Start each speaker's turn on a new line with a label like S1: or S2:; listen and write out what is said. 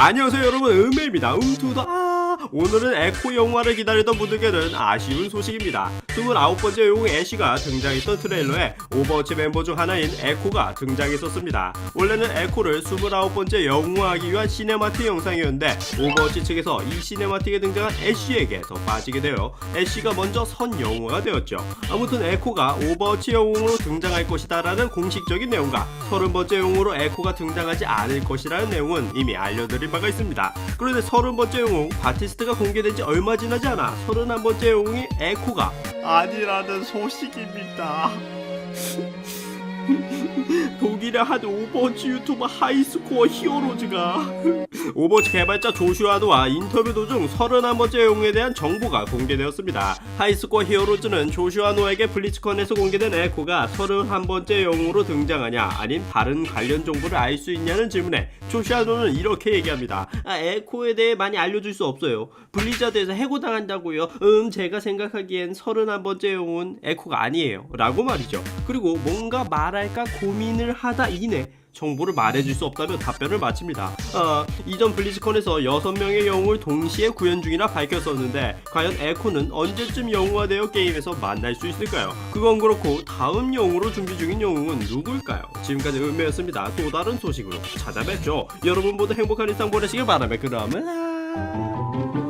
S1: 안녕하세요 여러분. 음메입니다. 음투더. 아 오늘은 에코 영화를 기다리던 분들께는 아쉬운 소식입니다. 29번째 영웅 애쉬가 등장했던 트레일러에 오버워치 멤버 중 하나인 에코가 등장했었습니다. 원래는 에코를 29번째 영웅화하기 위한 시네마틱 영상이었는데 오버워치 측에서 이 시네마틱에 등장한 애쉬에게 더 빠지게 되어 애쉬가 먼저 선 영웅화가 되었죠. 아무튼 에코가 오버워치 영웅으로 등장할 것이다 라는 공식적인 내용과 30번째 영웅으로 에코가 등장하지 않을 것이라는 내용은 이미 알려드린 바가 있습니다. 그런데 30번째 영웅 바티스 트가 공개된 지 얼마 지나지 않아 31번째 영웅이 에코가 아니라는 소식입니다. 독일의 한 오버워치 유튜버 하이스코어 히어로즈가 오버워치 개발자 조슈아노와 인터뷰 도중 31번째 영웅에 대한 정보가 공개되었습니다. 하이스코어 히어로즈는 조슈아 노에게 블리츠컨에서 공개된 에코가 31번째 영웅으로 등장하냐 아닌 다른 관련 정보를 알 수 있냐는 질문에 조슈아 노는 이렇게 얘기합니다. 아, 에코에 대해 많이 알려줄 수 없어요. 블리자드에서 해고당한다고요. 음 제가 생각하기엔 31번째 영웅은 에코가 아니에요. 라고 말이죠. 그리고 뭔가 말할까 고민을 하다 이내 정보를 말해줄 수 없다며 답변을 마칩니다. 아, 이전 블리즈컨에서 6명의 영웅을 동시에 구현 중이라 밝혔었는데 과연 에코는 언제쯤 영웅화 되어 게임에서 만날 수 있을까요? 그건 그렇고 다음 영웅으로 준비 중인 영웅은 누굴까요? 지금까지 음매였습니다. 또 다른 소식으로 찾아뵙죠. 여러분 모두 행복한 일상 보내시길 바라며 그러면